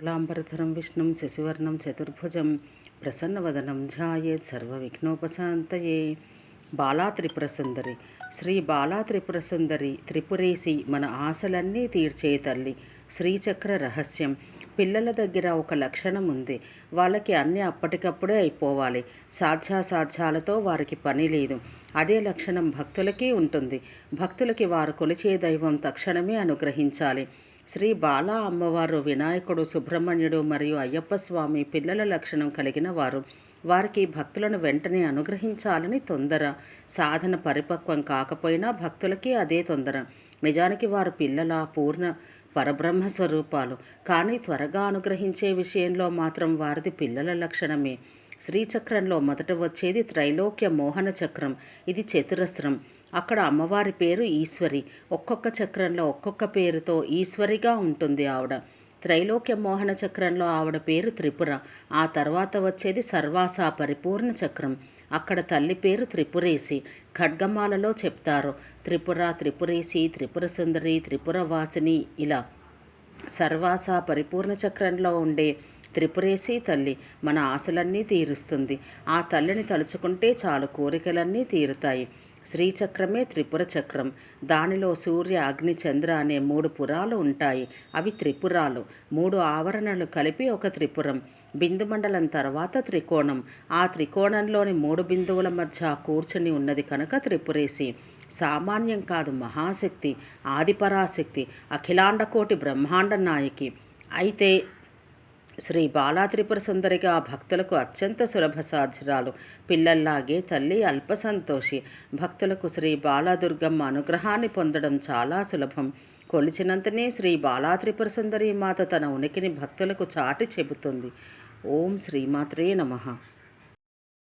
శుక్లాంబరధరం విష్ణుం శశివర్ణం చతుర్భుజం ప్రసన్నవదనం ధ్యాయేత్ సర్వవిఘ్నోపశాంతయే బాలా త్రిపుర సుందరి శ్రీ బాలా త్రిపుర సుందరి త్రిపురేసి మన ఆశలన్నీ తీర్చే తల్లి శ్రీచక్ర రహస్యం పిల్లల దగ్గర ఒక లక్షణం ఉంది. వాళ్ళకి అన్నీ అప్పటికప్పుడే అయిపోవాలి. సాధ్యాసాధ్యాలతో వారికి పని లేదు. అదే లక్షణం భక్తులకి ఉంటుంది. భక్తులకి వారు కొలిచే దైవం తక్షణమే అనుగ్రహించాలి. శ్రీ బాలా అమ్మవారు వినాయకుడు సుబ్రహ్మణ్యుడు మరియు అయ్యప్ప స్వామి పిల్లల లక్షణం కలిగిన వారు. వారికి భక్తులను వెంటనే అనుగ్రహించాలని తొందర. సాధన పరిపక్వం కాకపోయినా భక్తులకి అదే తొందర. నిజానికి వారు పిల్లల పూర్ణ పరబ్రహ్మ స్వరూపాలు. కానీ త్వరగా అనుగ్రహించే విషయంలో మాత్రం వారిది పిల్లల లక్షణమే. శ్రీచక్రంలో మొదట వచ్చేది త్రైలోక్య మోహన చక్రం. ఇది చతురస్రం. అక్కడ అమ్మవారి పేరు ఈశ్వరి. ఒక్కొక్క చక్రంలో ఒక్కొక్క పేరుతో ఈశ్వరిగా ఉంటుంది ఆవిడ. త్రైలోక్య మోహన చక్రంలో ఆవిడ పేరు త్రిపుర. ఆ తర్వాత వచ్చేది సర్వాస పరిపూర్ణ చక్రం. అక్కడ తల్లి పేరు త్రిపురేసి ఖడ్గమాలలో చెప్తారు త్రిపుర త్రిపురేసి త్రిపుర సుందరి త్రిపుర వాసిని ఇలా. సర్వాస పరిపూర్ణ చక్రంలో ఉండే త్రిపురేసి తల్లి మన ఆశలన్నీ తీరుస్తుంది. ఆ తల్లిని తలుచుకుంటే చాలు కోరికలన్నీ తీరుతాయి. శ్రీచక్రమే త్రిపుర చక్రం. దానిలో సూర్య అగ్ని చంద్ర అనే మూడు పురాలు ఉంటాయి. అవి త్రిపురాలు. మూడు ఆవరణలు కలిపి ఒక త్రిపురం. బిందు మండలం తర్వాత త్రికోణం. ఆ త్రికోణంలోని మూడు బిందువుల మధ్య కూర్చుని ఉన్నది కనుక త్రిపురేసి సామాన్యం కాదు మహాశక్తి ఆదిపరాశక్తి అఖిలాండకోటి బ్రహ్మాండ నాయకి. అయితే శ్రీ బాలాత్రిపుర సుందరిగా భక్తులకు అత్యంత సులభ సాధ్యురాలు. పిల్లల్లాగే తల్లి అల్ప సంతోషి. భక్తులకు శ్రీ బాలాదుర్గమ్మ అనుగ్రహాన్ని పొందడం చాలా సులభం. కొలిచినంతనే శ్రీ బాలాత్రిపుర సుందరి మాత తన ఉనికిని భక్తులకు చాటి చెబుతుంది. ఓం శ్రీమాత్రే నమః.